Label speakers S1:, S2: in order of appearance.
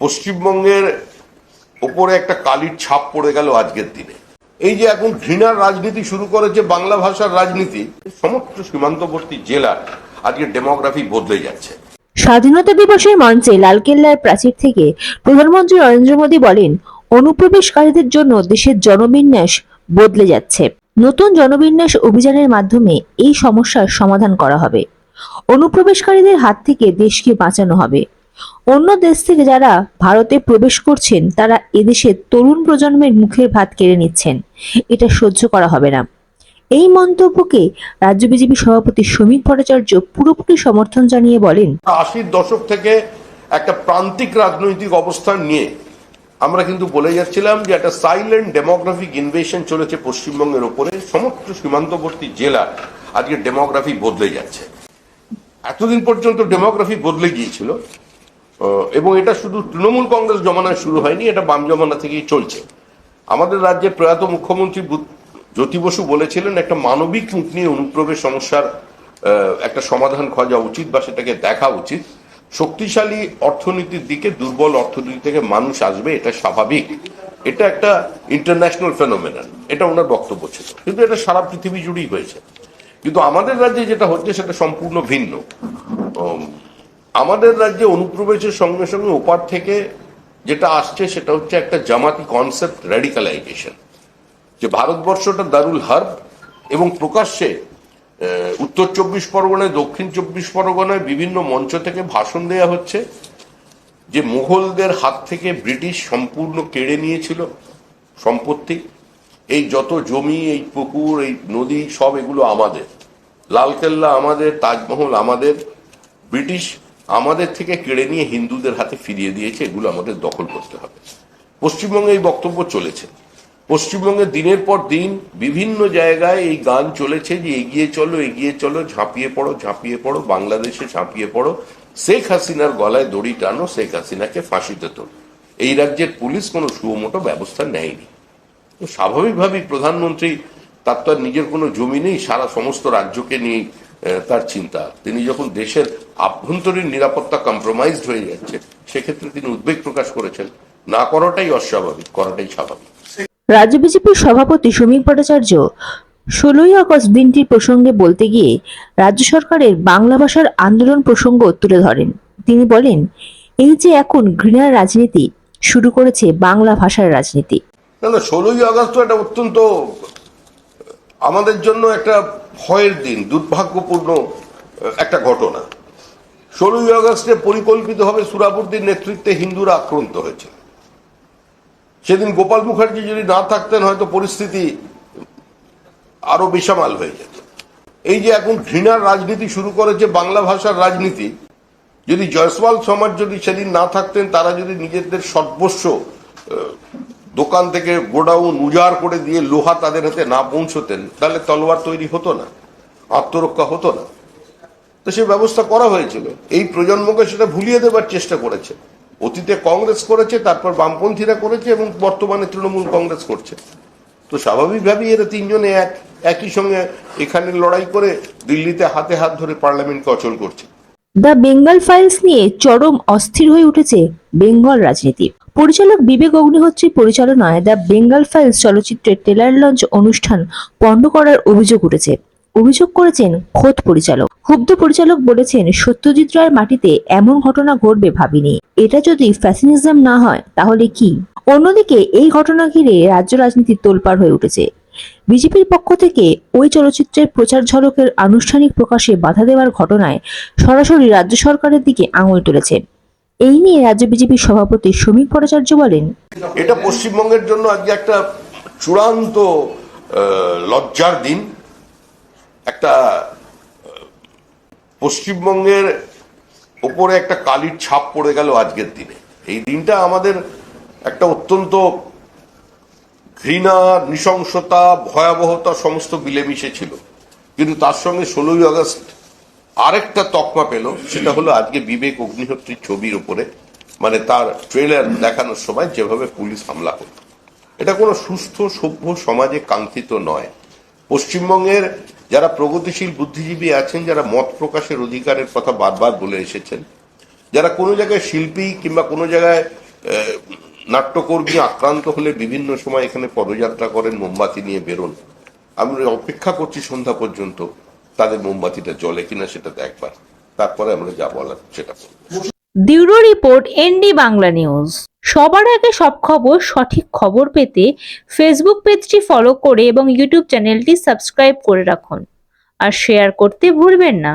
S1: পশ্চিমবঙ্গের ওপরে একটা কালির ছাপ পড়ে গেল আজকের দিনে। এই যে এখন ঘৃণার রাজনীতি শুরু করেছে বাংলা ভাষার রাজনীতি, সমস্ত সীমান্তবর্তী জেলার আজকে ডেমোগ্রাফি বদলে যাচ্ছে।
S2: স্বাধীনতা দিবসের মঞ্চে লালকেল্লার প্রাচীর থেকে প্রধানমন্ত্রী নরেন্দ্র মোদী বলেন, অনুপ্রবেশকারীদের জন্য দেশের জনবিন্যাস বদলে যাচ্ছে। নতুন জনবিন্যাস অভিযানের মাধ্যমে এই সমস্যার সমাধান করা হবে। অনুপ্রবেশকারীদের হাত থেকে দেশকে বাঁচানো হবে। অন্য দেশ থেকে যারা ভারতে প্রবেশ করছেন, তারা এদেশের তরুণ প্রজন্মের মুখের ভাত কেড়ে নিচ্ছেন। এটা সহ্য করা হবে না। এই মন্তব্যকে রাজ্য বিজেপি সভাপতি শ্রমিক ভট্টাচার্য পুরোপুরি সমর্থন জানিয়ে বলেন,
S1: আশির দশক থেকে একটা প্রান্তিক রাজনৈতিক অবস্থান নিয়ে আমরা কিন্তু বলে যাচ্ছিলাম যে একটা সাইলেন্ট ডেমোগ্রাফিক ইনভেশন চলেছে পশ্চিমবঙ্গের ওপরে। সমস্ত সীমান্তবর্তী জেলা আজকে ডেমোগ্রাফি বদলে যাচ্ছে। এতদিন পর্যন্ত ডেমোগ্রাফি বদলে গিয়েছিল। এবং এটা শুধু তৃণমূল কংগ্রেস জমানায় শুরু হয়নি, এটা বাম জমানা থেকেই চলছে। আমাদের রাজ্যের প্রয়াত মুখ্যমন্ত্রী জ্যোতি বসু বলেছিলেন, একটা মানবিক মুখ নিয়ে অনুপ্রবেশ সমস্যার একটা সমাধান খোঁজা উচিত বা সেটাকে দেখা উচিত। শক্তিশালী অর্থনীতির দিকে, দুর্বল অর্থনীতি থেকে মানুষ আসবে, এটা স্বাভাবিক। এটা একটা ইন্টারন্যাশনাল ফেনোমেনন এটা ওনার বক্তব্য ছিল। কিন্তু এটা সারা পৃথিবী জুড়েই হয়েছে। কিন্তু আমাদের রাজ্যে যেটা হচ্ছে, সেটা সম্পূর্ণ ভিন্ন। আমাদের রাজ্যে অনুপ্রবেশের সঙ্গে সঙ্গে ওপার থেকে যেটা আসছে সেটা হচ্ছে একটা জামাতি কনসেপ্ট র্যাডিকালাইজেশন যে ভারতবর্ষটা দারুল হার্ব এবং প্রকাশ্যে উত্তর চব্বিশ পরগনায়, দক্ষিণ চব্বিশ পরগনায় বিভিন্ন মঞ্চ থেকে ভাষণ দেয়া হচ্ছে, যে মুঘলদের হাত থেকে ব্রিটিশ সম্পূর্ণ কেড়ে নিয়েছিল সম্পত্তি। এই যত জমি, এই পুকুর, এই নদী, সব এগুলো আমাদের। লালকেল্লা আমাদের, তাজমহল আমাদের। ব্রিটিশ আমাদের থেকে কেড়ে নিয়ে হিন্দুদের হাতে ফিরিয়ে দিয়েছে, এগুলো আমাদের দখল করতে হবে। পশ্চিমবঙ্গে এই বক্তব্য চলেছে। পশ্চিমবঙ্গে দিনের পর দিন বিভিন্ন জায়গায় এই গান চলেছে যে এগিয়ে চলো এগিয়ে চলো, ঝাঁপিয়ে পড়ো ঝাঁপিয়ে পড়ো, বাংলাদেশে ঝাঁপিয়ে পড়ো। শেখ হাসিনার গলায় দড়ি টানো, শেখ হাসিনাকে ফাঁসিতে তোলো। এই রাজ্যের পুলিশ কোনো সুমোটো ব্যবস্থা নেয়নি। স্বাভাবিকভাবেই প্রধানমন্ত্রী তার তো আর নিজের কোনো জমি নেই, সারা সমস্ত রাজ্যকে নিয়ে তার চিন্তা। তিনি যখন দেশের আভ্যন্তরীণ নিরাপত্তা কম্প্রোমাইজড হয়ে যাচ্ছে সেক্ষেত্রে তিনি উদ্বেগ প্রকাশ করেছেন। না করাটাই অস্বাভাবিক করাটাই স্বাভাবিক।
S2: রাজ্য বিজেপির সভাপতি শ্রমিক ভট্টাচার্য ষোলোই আগস্ট দিনটির প্রসঙ্গে বলতে গিয়ে রাজ্য সরকারের বাংলা ভাষার আন্দোলন প্রসঙ্গ তুলে ধরেন। তিনি বলেন এই যে এখন ঘৃণার রাজনীতি শুরু করেছে বাংলা ভাষার রাজনীতি।
S1: না ষোলোই আগস্ট তো একটা অত্যন্ত আমাদের জন্য একটা ভয়ের দিন, দুর্ভাগ্যপূর্ণ একটা ঘটনা। ষোলোই আগস্টে পরিকল্পিতভাবে সুরাবুদ্দিন নেতৃত্বে হিন্দুরা আক্রান্ত হয়েছে। সেদিন গোপাল মুখার্জি যদি না থাকতেন, হয়তো পরিস্থিতি আরও বেসামাল হয়ে যেত। এই যে এখন ঘৃণার রাজনীতি শুরু করেছে, বাংলা ভাষার রাজনীতি, যদি জয়সওয়াল সমাজ যদি সেদিন না থাকতেন, তারা যদি নিজেদের সর্বস্ব দোকান থেকে গোডাউন উজাড় করে দিয়ে লোহা তাদের হাতে না পৌঁছতেন, তাহলে তলোয়ার তৈরি হতো না, আত্মরক্ষা হতো না। তো সে ব্যবস্থা করা হয়েছিল। এই প্রজন্মকে সেটা ভুলিয়ে দেবার চেষ্টা করেছে। অতীতে কংগ্রেস করেছে, তারপর বামপন্থীরা করেছে এবং বর্তমানে তৃণমূল কংগ্রেস করছে। তো স্বাভাবিকভাবেই এরা তিনজনে এক, একই সঙ্গে এখানে লড়াই করে দিল্লিতে হাতে হাত ধরে পার্লামেন্টকে অচল করছে।
S2: দ্য বেঙ্গল ফাইলস নিয়ে চরম অস্থির হয়ে উঠেছে বেঙ্গল রাজনীতি। পরিচালক বিবেক অগ্নিহোত্রী পরিচালনায় দ্য বেঙ্গল ফাইলস চলচ্চিত্রের ট্রেলার লঞ্চ অনুষ্ঠান পণ্ড করার অভিযোগ উঠেছে। অভিযোগ করেছেন খোদ পরিচালক। ক্ষুব্ধ পরিচালক বলেছেন, সত্যজিৎ রায়ের মাটিতে এমন ঘটনা ঘটবে ভাবিনি। এটা যদি ফ্যাসিনিজম না হয়, তাহলে কি? অন্যদিকে, এই ঘটনা ঘিরে রাজ্য রাজনীতি তোলপাড় হয়ে উঠেছে। বিজেপির পক্ষ থেকে ওই চলচ্চিত্রের প্রচার ঝলকের আনুষ্ঠানিক প্রকাশে বাধা দেওয়ার ঘটনায় সরাসরি রাজ্য সরকারের দিকে আঙুল তুলেছে। এই নিয়ে রাজ্য বিজেপির সভাপতি শ্রমিক ভট্টাচার্য বলেন,
S1: এটা পশ্চিমবঙ্গের জন্য আজকে একটা চূড়ান্ত লজ্জার দিন। একটা পশ্চিমবঙ্গের ওপরে একটা কালির ছাপ পড়ে গেল আজকের দিনে। এই দিনটা আমাদের একটা অত্যন্ত ঘৃণা, নৃশংসতা, ভয়াবহতা, সমস্ত মিলেমিশে ছিল। কিন্তু তার সঙ্গে ষোলোই আগস্ট আরেকটা তকমা পেল, সেটা হলো আজকে বিবেক অগ্নিহোত্রীর ছবির উপরে মানে তার ট্রেলার দেখানোর সময় যেভাবে পুলিশ হামলা করল। এটা কোনো সুস্থ, সভ্য সমাজে কাঙ্ক্ষিত নয়। পশ্চিমবঙ্গের যারা প্রগতিশীল বুদ্ধিজীবী আছেন, যারা মত প্রকাশের অধিকারের কথা বারবার বলে এসেছেন, যারা কোনো জায়গায় শিল্পী কিংবা কোনো জায়গায় নাট্যকর্মী আক্রান্ত হলে বিভিন্ন সময় এখানে পদযাত্রা করেন, মোমবাতি নিয়ে বেরোন। আমি অপেক্ষা করছি সন্ধ্যা পর্যন্ত। তাদের মোমবাতিটা জ্বলে কিনা সেটা দেখবার। তারপরে আমরা যা বলার সেটা।
S2: Bureau report ND Bangla news. সবার আগে সব খবর, সঠিক খবর পেতে ফেসবুক পেজটি ফলো করে এবং ইউটিউব চ্যানেলটি সাবস্ক্রাইব করে রাখুন। আর শেয়ার করতে ভুলবেন না।